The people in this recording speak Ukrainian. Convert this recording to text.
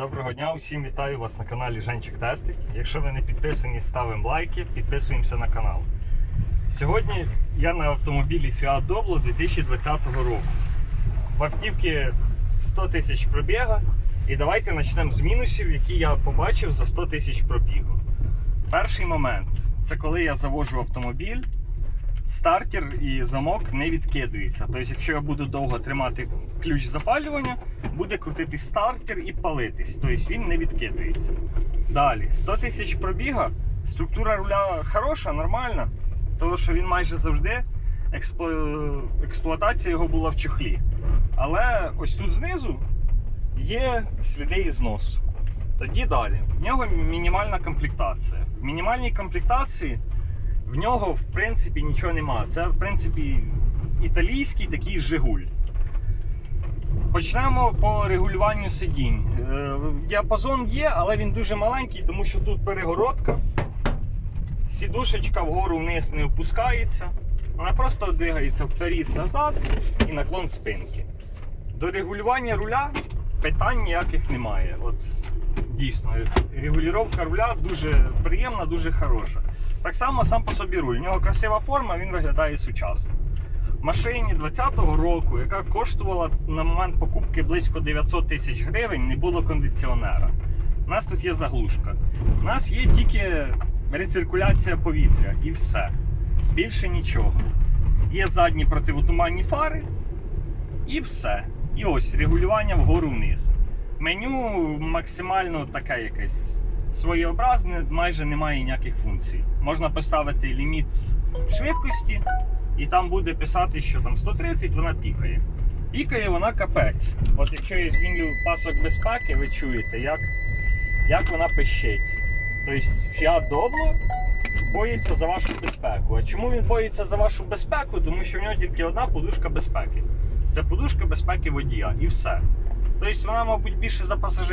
Доброго дня, усім вітаю вас на каналі Женчик Тестить. Якщо ви не підписані, ставимо лайки, підписуємося на канал. Сьогодні я на автомобілі Fiat Doblo 2020 року. В автівці 100 тисяч пробіга. І давайте почнемо з мінусів, які я побачив за 100 тисяч пробігу. Перший момент це коли я завожу автомобіль, стартер і замок не відкидується. Тобто, якщо я буду довго тримати ключ запалювання, буде крутити стартер і палитись. Тобто він не відкидується. Далі, 100 тисяч пробіга, структура руля хороша, нормальна, тому що він майже завжди експло- експлуатація його була в чохлі. Але ось тут знизу є сліди зносу. Тоді далі. В нього мінімальна комплектація. В мінімальній комплектації в нього, в принципі, нічого немає. Це, в принципі, італійський такий Жигуль. Почнемо по регулюванню сидінь. Е, Діапазон є, але він дуже маленький, тому що тут перегородка. Сідушечка вгору вниз не опускається. Вона просто двигається вперед-назад і наклон спинки. До регулювання руля питань ніяких немає. От дійсно, регулювання руля дуже приємна, дуже хороша. Так само сам по собі руль. У нього красива форма, він виглядає сучасно. Машині 2020 року, яка коштувала на момент покупки близько 900 тисяч гривень, не було кондиціонера. У нас тут є заглушка. У нас є тільки рециркуляція повітря і все. Більше нічого. Є задні противотуманні фари і все. І ось регулювання вгору вниз. Меню максимально таке якесь своєобразне, майже немає ніяких функцій. Можна поставити ліміт швидкості, і там буде писати, що там 130 вона пікає. Пікає вона капець. От якщо я знімлю пасок безпеки, ви чуєте, як, як вона пищить. Тобто Fiat Doblo боїться за вашу безпеку. А чому він боїться за вашу безпеку? Тому що в нього тільки одна подушка безпеки. Це подушка безпеки водія і все. Тобто вона, мабуть, більше за пасажира.